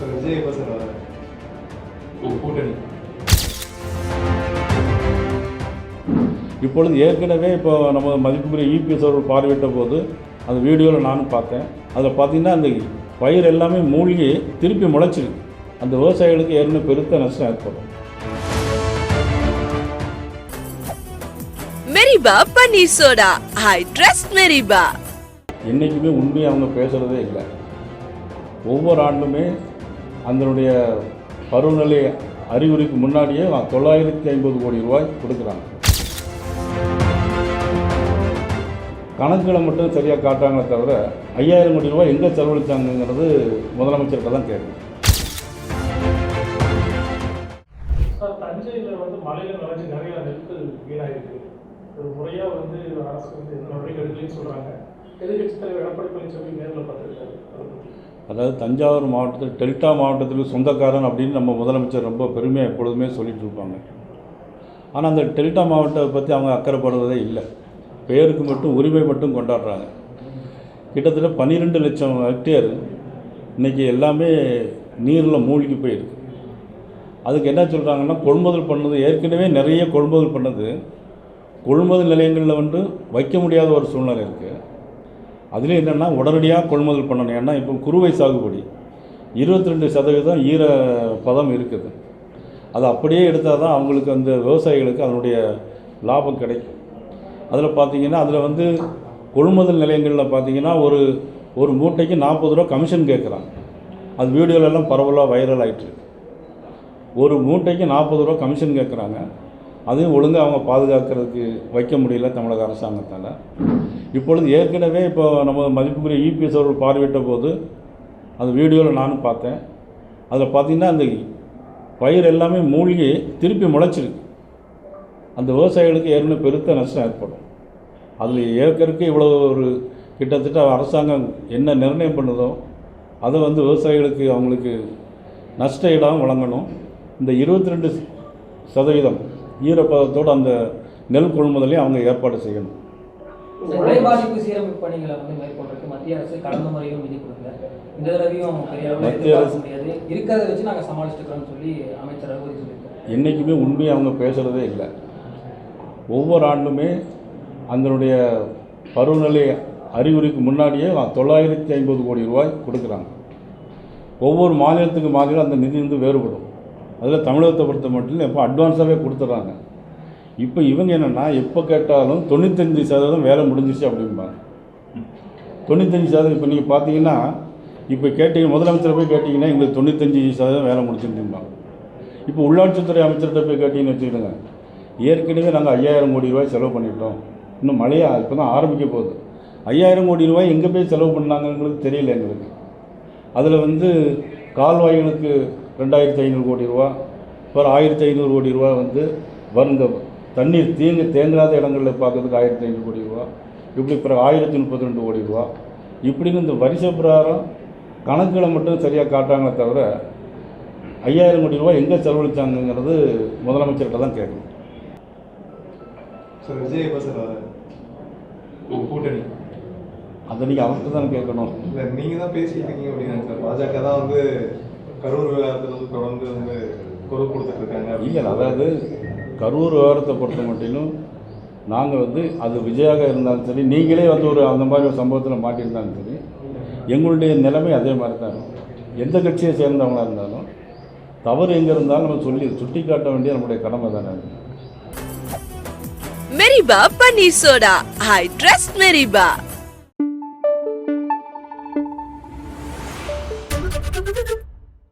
Sir Vijay கூட்டணி இப்பொழுது ஏற்கனவே இப்போ நம்ம மதிப்புக்குரிய இபிஎஸ் அவர்கள் பார்வையிட்ட போது அந்த வீடியோவில் நானும் பார்த்தேன். அதில் பார்த்தீங்கன்னா அந்த பயிர் எல்லாமே மூழ்கி திருப்பி முளைச்சிருக்கு. அந்த விவசாயிகளுக்கு ஏற்கனவே பெருத்த நஷ்டம் ஏற்படும். மெரிபா பன்னீர் சோடா. I trust Meriba. என்றைக்குமே உண்மையை அவங்க பேசுகிறதே இல்லை. ஒவ்வொரு ஆண்டுமே அதனுடைய பருவநிலை அறிகுறிக்கு முன்னாடியே தொள்ளாயிரத்தி ஐம்பது கோடி ரூபாய் கொடுக்குறாங்க. கணக்குகளை மட்டும் சரியாக காட்டுறாங்களே தவிர ஐயாயிரம் கோடி ரூபாய் எங்கே செலவழித்தாங்கிறது முதலமைச்சர்கிட்ட தான் கேட்கும் தஞ்சையில் வந்து மலையில் விளைஞ்சு நிறைய நெற்கள் வீணாயிருக்கு. ஒரு முறையாக வந்து அரசு வந்து நடவடிக்கை எடுக்கலன்னு சொல்கிறாங்க எதிர்கட்சி தலைவர் எடப்பாடி பழனிசாமி நேரில் பார்த்துருக்காரு. அதை பற்றி அதாவது தஞ்சாவூர் மாவட்டத்தில் டெல்டா மாவட்டத்தில் சொந்தக்காரன் அப்படின்னு நம்ம முதலமைச்சர் ரொம்ப பெருமையாக எப்பொழுதுமே சொல்லிட்டு இருப்பாங்க. ஆனால் அந்த டெல்டா மாவட்டத்தை பற்றி அவங்க அக்கறைப்படுறதே இல்லை. பெயருக்கு மட்டும் உரிமை மட்டும் கொண்டாடுறாங்க. கிட்டத்தட்ட பன்னிரெண்டு லட்சம் ஹெக்டேர் இன்றைக்கி எல்லாமே நீரில் மூழ்கி போயிருக்கு. அதுக்கு என்ன சொல்கிறாங்கன்னா கொள்முதல் பண்ணது ஏற்கனவே நிறைய கொள்முதல் பண்ணது கொள்முதல் நிலையங்களில் வந்து வைக்க முடியாத ஒரு சூழ்நிலை இருக்குது அதுலேயும் என்னென்னா உடனடியாக கொள்முதல் பண்ணணும். ஏன்னா இப்போ குறுவை சாகுபடி. இருபத்தி ரெண்டு சதவீதம் ஈர பதம் இருக்குது. அது அப்படியே எடுத்தால் தான் அவங்களுக்கு அந்த விவசாயிகளுக்கு அதனுடைய லாபம் கிடைக்கும். அதில் பார்த்தீங்கன்னா அதில் வந்து கொள்முதல் நிலையங்களில் பார்த்தீங்கன்னா ஒரு ஒரு மூட்டைக்கு நாற்பது ரூபா கமிஷன் கேட்குறாங்க அது வீடியோலெல்லாம் பரவலாக வைரல் ஆயிட்டுருக்கு ஒரு மூட்டைக்கு நாற்பது ரூபா கமிஷன் கேட்குறாங்க அதையும் ஒழுங்காக அவங்க பாதுகாக்கிறதுக்கு வைக்க முடியல தமிழக அரசாங்கத்தால். இப்பொழுது ஏற்கனவே இப்போ நம்ம மதிப்புக்குரிய இபிஎஸ் அவர்கள் பார்வையிட்ட போது அந்த வீடியோவில் நானும் பார்த்தேன். அதில் பார்த்திங்கன்னா அந்த பயிர் எல்லாமே மூழ்கி திருப்பி முளைச்சிருக்கு. அந்த விவசாயிகளுக்கு ஏற்கனவே பெருத்த நஷ்டம் ஏற்படும். அதில் ஏற்கனவே இவ்வளோ ஒரு கிட்டத்தட்ட அரசாங்கம் என்ன நிர்ணயம் பண்ணுதோ அதை வந்து விவசாயிகளுக்கு அவங்களுக்கு நஷ்ட இடம் வழங்கணும். இந்த இருபத்தி ரெண்டு சதவீதம் ஈரப்பதத்தோடு அந்த நெல் கொள்முதலையும் அவங்க ஏற்பாடு செய்யணும். மழை பாதிப்பு சீரமைப்பு பணிகளை வந்து மேற்கொள்றதுக்கு மத்திய அரசு கடந்த முறையும் நிதி கொடுக்கல. இந்த தடவையும் பெரிய அளவில் மத்திய எதிர்பார்க்க அரசு- முடியாது. இருக்கிறத வச்சு நாங்கள் சமாளிச்சுக்கிறோம்னு சொல்லி அமைச்சர் ரகுபதி சொல்லியிருக்காரு. என்றைக்குமே உண்மையை அவங்க பேசுகிறதே இல்லை. ஒவ்வொரு ஆண்டுமே அதனுடைய பருவநிலை அறிகுறிக்கு முன்னாடியே தொள்ளாயிரத்தி ஐம்பது கோடி ரூபாய் கொடுக்குறாங்க. ஒவ்வொரு மாநிலத்துக்கு மாநிலம் அந்த நிதி வந்து வேறுபடும். அதில் தமிழகத்தை பொறுத்த மட்டும் எப்போ அட்வான்ஸாகவே கொடுத்துட்றாங்க இப்போ இவங்க என்னென்னா எப்போ கேட்டாலும் தொண்ணூத்தஞ்சு சதவீதம் வேலை முடிஞ்சிச்சு அப்படிம்பாங்க. தொண்ணூத்தஞ்சு சதவீதம் இப்போ நீங்கள் பார்த்தீங்கன்னா இப்போ கேட்டீங்க முதலமைச்சரை போய் கேட்டிங்கன்னா எங்களுக்கு தொண்ணூத்தஞ்சு சதவீதம் வேலை முடிச்சுருந்தும்பாங்க இப்போ உள்ளாட்சித்துறை அமைச்சர்கிட்ட போய் கேட்டிங்கன்னு வச்சுக்கிடுங்க ஏற்கனவே நாங்கள் ஐயாயிரம் கோடி ரூபாய் செலவு பண்ணிட்டோம். இன்னும் மழையா இப்போ தான் ஆரம்பிக்க போகுது. ஐயாயிரம் கோடி ரூபாய் எங்கே போய் செலவு பண்ணாங்கங்கிறது தெரியல எங்களுக்கு. அதில் வந்து கால்வாய்களுக்கு ரெண்டாயிரத்தி ஐநூறு கோடி ரூபா அப்புறம் ஆயிரத்தி ஐநூறு கோடி ரூபா வந்து வருந்த தண்ணீர் தேங்க தேங்காத இடங்களில் பார்க்கறதுக்கு ஆயிரத்தி ஐநூறு கோடி ரூபா இப்படி பிறகு ஆயிரத்தி முப்பத்தி ரெண்டு கோடி ரூபா. இப்படின்னு இந்த வரிசை பிரகாரம் கணக்குகளை மட்டும் சரியாக காட்டுறாங்களே தவிர ஐயாயிரம் கோடி ரூபாய் எங்கே செலவழிச்சாங்கங்கிறது முதலமைச்சர்கிட்ட தான் கேட்கணும். சார் விஜய் எப்போ சார் வர கூட்டணி. அதை நீங்கள் அவர்கிட்ட தான் கேட்கணும். இல்லை நீங்கள் தான் பேசிட்டு இருக்கீங்க அப்படின்னா சார் பாஜக தான் வந்து கரூர் விவகாரத்தில் வந்து தொடர்ந்து வந்து குரல் கொடுத்துட்டு இருக்காங்க. இல்லை அதாவது கரூர் விவகாரத்தை பொறுத்த மட்டிலும் நாங்கள் வந்து அது விஜயாக இருந்தாலும் சரி நீங்களே வந்து ஒரு அந்த மாதிரி ஒரு சம்பவத்தில் மாட்டியிருந்தாலும் சரி எங்களுடைய நிலைமை அதே மாதிரி தான் இருக்கும் எந்த கட்சியை சேர்ந்தவங்களாக இருந்தாலும் தவறு எங்கே இருந்தாலும் நம்ம சொல்லி சுட்டி காட்ட வேண்டிய நம்முடைய கடமை தானே மெரிபா பன்னீர் சோடா ஐ ட்ரஸ்ட் மெரிபா